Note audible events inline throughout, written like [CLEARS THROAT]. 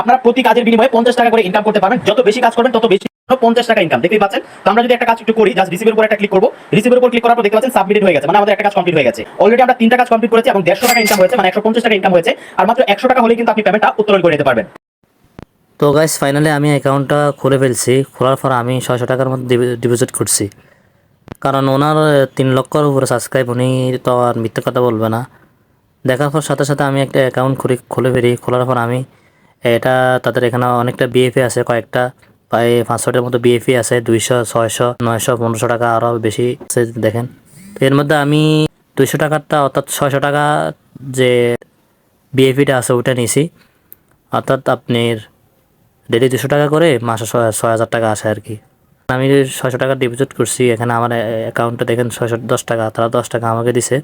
আপনারা প্রতি কাজের বিনিময়ে পঞ্চাশ টাকা করে ইনকাম করতে পারবেন। যত বেশি কাজ করবেন, তত বেশি পঞ্চাশ টাকা ইনকাম দেখতেই পাচ্ছেন? তো আমরা যদি একটা কাজ একটু করি জাস্ট রিসিভের উপর একটা ক্লিক করব। রিসিভের উপর ক্লিক করার পর দেখতে পাচ্ছেন হয়ে গেছে। মানে আমাদের একটা কাজ কমপ্লিট হয়ে গেছে। অলরেডি আমরা তিনটা কাজ কমপ্লিট করেছি এবং দেড়শো টাকা ইনকাম হয়েছে মানে একশো পঞ্চাশ টাকা ইনকাম হয়েছে। আর মাত্র একশো টাকা হলে কিন্তু আপনি পেমেন্টটা উত্তোলন করে নিতে পারবেন। তো গাইস ফাইনালি আমি অ্যাকাউন্টটা খুলে ফেলছি। খোলার পর আমি ছয়শো টাকার মধ্যে ডিপোজিট করছি কারণ ওনার তিন লক্ষর উপরে সাবস্ক্রাইব উনি তো আর মিথ্যে কথা বলবে না। দেখার পর সাথে সাথে আমি একটা অ্যাকাউন্ট খুলে খুলে ফেলি। খোলার পর আমি এটা তাদের এখানে অনেকটা বিএফএ আছে, কয়েকটা। প্রায় পাঁচশোটার মতো বিএফএ আছে, দুইশো, ছয়শো, নয়শো, পনেরোশো টাকা আরও বেশি আছে দেখেন। এর মধ্যে আমি দুইশো টাকারটা, অর্থাৎ ছয়শো টাকা যে বিএফিটা আছে, ওইটা নিয়েছি। অর্থাৎ আপনার ডেলি দুশো টাকা করে, মাসে ছয় হাজার টাকা আসে আর কি আমি ছয়শো টাকা ডিপোজিট করছি, এখানে আমার অ্যাকাউন্টে দেখেন, ছয়শো দশ টাকা, তারা দশ টাকা আমাকে দিছে।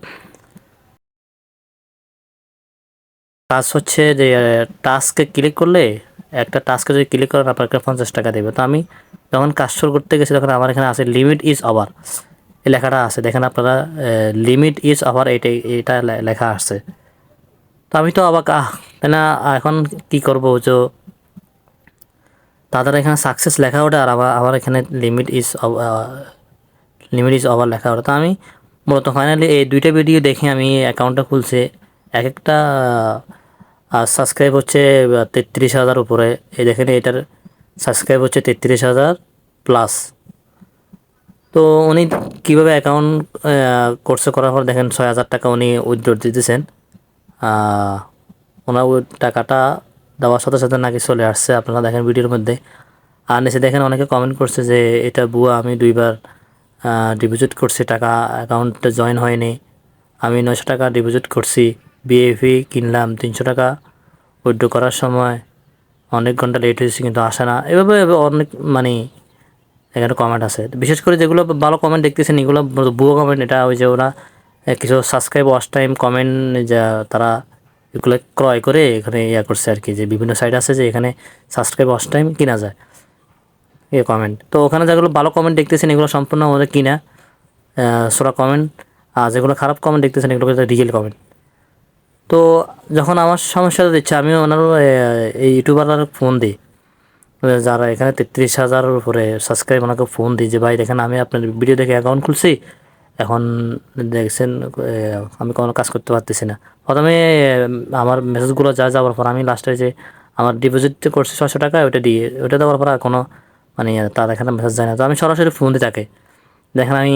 কাজ হচ্ছে যে টাস্কে ক্লিক করলে, একটা টাস্কে যদি ক্লিক করেন, আপনাকে পঞ্চাশ টাকা দেবে। তো আমি যখন কাজ শুরু করতে গেছি, তখন আমার এখানে আছে লিমিট ইজ ওভার এই লেখাটা আছে। দেখেন আপনারা লিমিট ইজ ওভার এইটাই এটা লেখা আসছে তো আমি তো আহ, তাই না, এখন কি করব? যে তাদের এখানে সাকসেস লেখা ওঠে, আর আমার আমার এখানে limit is limit is over লেখা ওঠে। তো আমি মূলত ফাইনালি এই দুইটা ভিডিও দেখে আমি অ্যাকাউন্টটা খুলছে। এক একটা সাবস্ক্রাইব হচ্ছে তেত্রিশ হাজার উপরে। এই দেখেন, এটার সাবস্ক্রাইব হচ্ছে তেত্রিশ হাজার প্লাস তো উনি কীভাবে অ্যাকাউন্ট কোর্সে করার পর দেখেন, ছয় হাজার টাকা উনি উইথড্র দিতেছেন। ওনার ওই টাকাটা দেওয়ার সাথে সাথে নাকি চলে আসছে। আপনারা দেখেন ভিডিওর মধ্যে। আর নিচে দেখেন, অনেকে কমেন্ট করছে যে, এটা বুয়া, আমি দুইবার ডিপোজিট করছি, টাকা অ্যাকাউন্টে জয়েন হয়নি। আমি নয়শো টাকা ডিপোজিট করছি। বিএফি কিনলাম তিনশো টাকা উইথড্র করার সময় অনেক ঘণ্টা লেট হয়েছে কিন্তু আসে না। এভাবে অনেক মানে এখানে কমেন্ট আছে। বিশেষ করে যেগুলো ভালো কমেন্ট দেখতেছেন, এগুলো ভুয়ো কমেন্ট এটা ওই যে ওরা কিছু সাবস্ক্রাইব ওয়াচ টাইম কমেন্ট যা তারা এগুলো ক্রয় করে এখানে ইয়া করছে আর কি, যে বিভিন্ন সাইট আছে যে এখানে সাবস্ক্রাইব ওয়াচ টাইম কিনা যায়। এ কমেন্ট তো ওখানে যেগুলো ভালো কমেন্ট দেখতেছেন, এগুলো সম্পূর্ণ ওদের কিনা সোরা কমেন্ট আর যেগুলো খারাপ কমেন্ট দেখতেছেন এগুলো রিয়েল কমেন্ট তো যখন আমার সমস্যাটা দিচ্ছে, আমি ওনার এই ইউটিউবাররা ফোন দিই। যারা এখানে তেত্রিশ হাজারের উপরে সাবস্ক্রাইব ওনাকে ফোন দিই যে, ভাই, দেখেন, আমি আপনার ভিডিও দেখে অ্যাকাউন্ট খুলছি। এখন দেখছেন আমি কোনো কাজ করতে পারতেছি না। প্রথমে আমার মেসেজগুলো যা যাওয়ার পর আমি লাস্টে যে আমার ডিপোজিট করছি ছশো টাকা ওটা দিয়ে ওটা দেওয়ার পর আর কোনো মানে তার এখানে মেসেজ যায় না। তো আমি সরাসরি ফোন দিই তাকে। দেখেন, আমি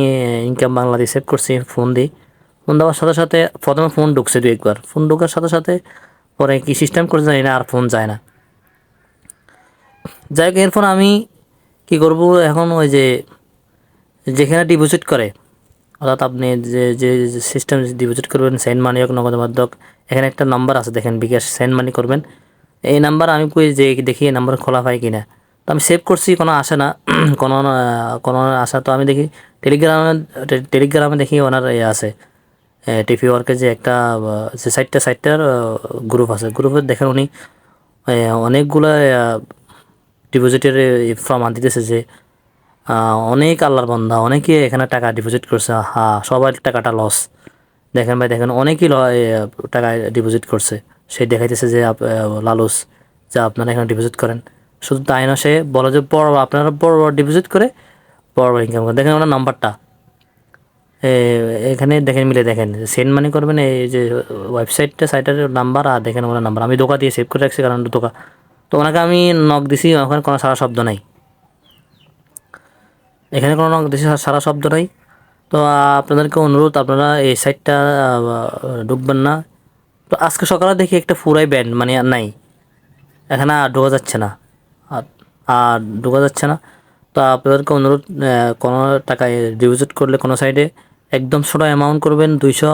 ইনকাম বাংলাদেশ সেভ করছি, ফোন দিই। ফোন দেওয়ার সাথে সাথে প্রথমে ফোন ঢুকছে দু একবার। ফোন ঢোকার সাথে সাথে পরে কি সিস্টেম করে জানি না, আর ফোন যায় না। যাই হোক, এরপর আমি কি করব, এখন ওই যে যেখানে ডিপোজিট করে, অর্থাৎ আপনি যে যে সিস্টেম ডিপোজিট করবেন সেন্ড মানি হোক, নগদ মাধ্যক এখানে একটা নাম্বার আছে, দেখেন বিকাশ সেন্ড মানি করবেন। এই নাম্বার আমি কই যে দেখি, এই নাম্বার খোলা পাই কিনা। তো আমি সেভ করছি, কোনো আসে না, [CLEARS THROAT] কোনো কোনো আসা, তো আমি দেখি টেলিগ্রামে টেলিগ্রামে দেখি ওনার আছে। টিভি ওয়ার্কের যে একটা যে সাইটটা সাইটটার গ্রুপ আছে। গ্রুপে দেখেন উনি অনেকগুলো ডিপোজিটের ফর্ম আন দিতেছে যে অনেক আল্লাহর বন্ধা অনেকে এখানে টাকা ডিপোজিট করছে। হা সবার টাকাটা লস দেখেন ভাই, দেখেন অনেকেই টাকা ডিপোজিট করছে। সে দেখাইতেছে যে লালুস, যে আপনারা এখানে ডিপোজিট করেন। শুধু তাই না, সে বলে যে, বড়, আপনারা বড় বড় ডিপোজিট করে, বড় বড় ইনকাম করেন দেখেন ওনার নাম্বারটা এখানে দেখেন, মিলে দেখেন। সেন্ড মানি করবেন, এই যে ওয়েবসাইটটা সাইটের নাম্বার আর দেখেন ওনার নাম্বার আমি দোকা দিয়ে সেভ করে রাখছি, কারণ দোকা তো ওনাকে আমি নক দিছি, ওখানে কোনো সারা শব্দ নাই। এখানে কোনো নক দিছি, সারা শব্দ নাই। তো আপনাদেরকে অনুরোধ, আপনারা এই সাইটটা ঢুকবেন না। তো আজকে সকালে দেখি একটা ফুরাই ব্যান্ড মানে নাই। এখানে আর ঢোকা যাচ্ছে না। আর ঢোকা যাচ্ছে না। তো আপনাদেরকে অনুরোধ কোনো টাকায় ডিপোজিট করলে কোনো সাইডে একদম ছোটো অ্যামাউন্ট করবেন দুইশো।